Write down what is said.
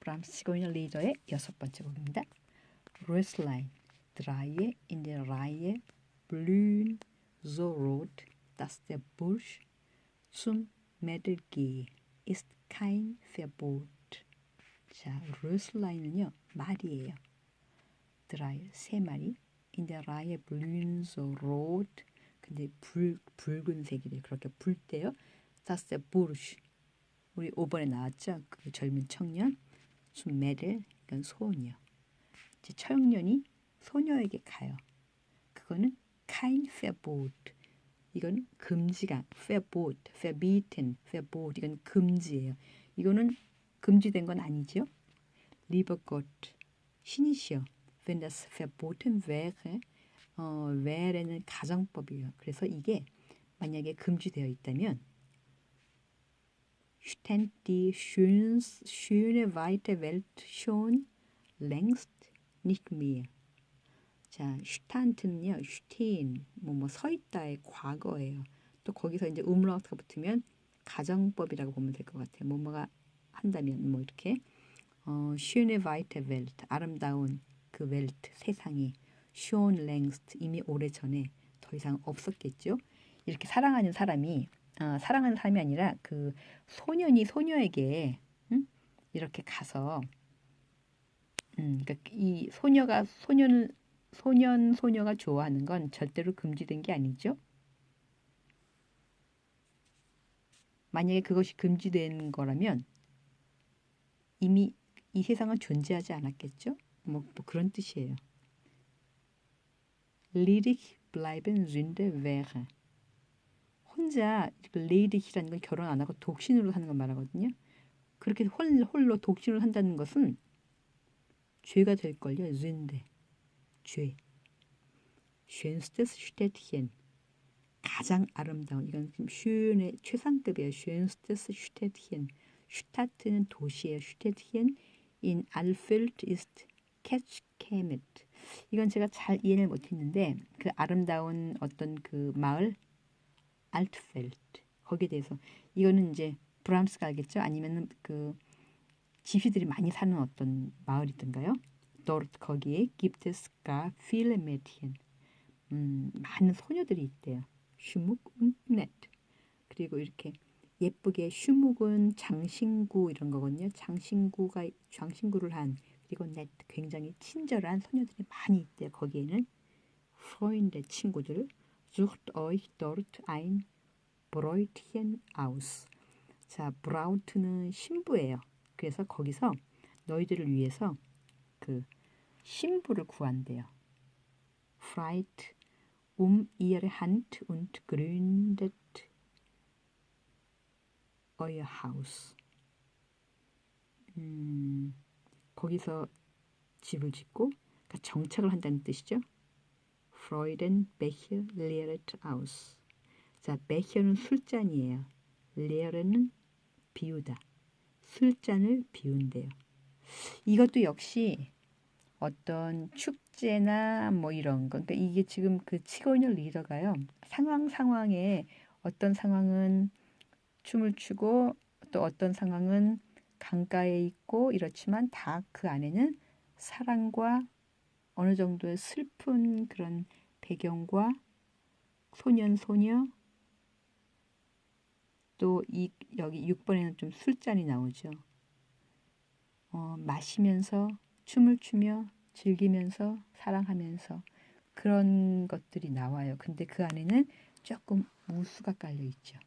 브람스 시고니아 리더의 여섯 번째 곡입니다. Der Reihe blühen so rot, dass der Bursch zum Mädel gehe, ist kein Verbot. 자, Röslei는요 말이에요. 드라이 세 마리. der Reihe blühen so rot. 근데 불 붉은색이래. 그렇게. Das der Bursch. 우리 5번에 나왔죠. 그 젊은 청년. Mädel 이건 소녀. 이제 청년이 소녀에게 가요. 그거는 kein Verbot. 이건 금지가 Verbot, verbieten, Verbot. 이건 금지예요. 이거는 금지된 건 아니죠. Lieber Gott, 신이시여, wenn das verboten wäre, 어, wäre는 가정법이에요. 그래서 이게 만약에 금지되어 있다면 stand die schön, schöne weite Welt schon längst nicht mehr. 자, 슈탄트는요, 슈틴, 뭐, 뭐, 서 있다의 과거예요. 또 거기서 이제 음라우트가 붙으면 가정법이라고 보면 될 것 같아요. 뭐뭐가 한다면, 뭐, 이렇게. 어, schöne weite Welt, 아름다운 그 웰트, 세상이. schon längst, 이미 오래 전에 더 이상 없었겠죠. 이렇게 사랑하는 사람이, 어, 사랑하는 사람이 아니라 그 소년이 소녀에게, 응? 이렇게 가서, 음, 그러니까 이 소녀가 소년을 소년 소녀가 좋아하는 건 절대로 금지된 게 아니죠. 만약에 그것이 금지된 거라면 이미 이 세상은 존재하지 않았겠죠. 뭐, 뭐 그런 뜻이에요. Ledig bleiben Sünde wäre. 혼자 레이딕이라는 건 결혼 안 하고 독신으로 사는 걸 말하거든요. 그렇게 홀, 홀로 독신으로 산다는 것은 죄가 될걸요. Sünde. 죄. Städtchen. 가장 아름다운 이건 지금 슈의 최상급이에요. Städtchen. 슈타트는 도시예요. 슈테트힌 in Alfeld ist Ketchkemet. 이건 제가 잘 이해를 못했는데 그 아름다운 어떤 그 마을 알트펠트 거기에 대해서 이거는 이제 브람스가 알겠죠? 아니면은 그 지휘들이 많이 사는 어떤 마을이던가요? dort 거기에 viele Mädchen. 음, 많은 소녀들이 있대요. 슈묵 und nett. 그리고 이렇게 예쁘게 슈묵은 장신구 이런 거거든요. 장신구가 장신구를 한 그리고 넷 굉장히 친절한 소녀들이 많이 있대요. 거기에는 Freunde 친구들 sucht euch dort ein Bräutchen aus. 자, 브라우트는 신부예요. 그래서 거기서 너희들을 위해서 그 신부를 구한대요. Freit um ihre Hand und gründet euer Haus. 음, 거기서 집을 짓고 그러니까 정착을 한다는 뜻이죠. Freudenbecher leert aus. 자, becher는 술잔이에요. leer는 비우다. 술잔을 비운대요. 이것도 역시 어떤 축제나 뭐 이런 거. 그러니까 이게 지금 그 치고 있는 리더가요. 상황 상황에 어떤 상황은 춤을 추고 또 어떤 상황은 강가에 있고 이렇지만 다 그 안에는 사랑과 어느 정도의 슬픈 그런 배경과 소년 소녀 또 이 여기 6번에는 좀 술잔이 나오죠. 어, 마시면서 춤을 추며 즐기면서 사랑하면서 그런 것들이 나와요. 근데 그 안에는 조금 무수가 깔려 있죠.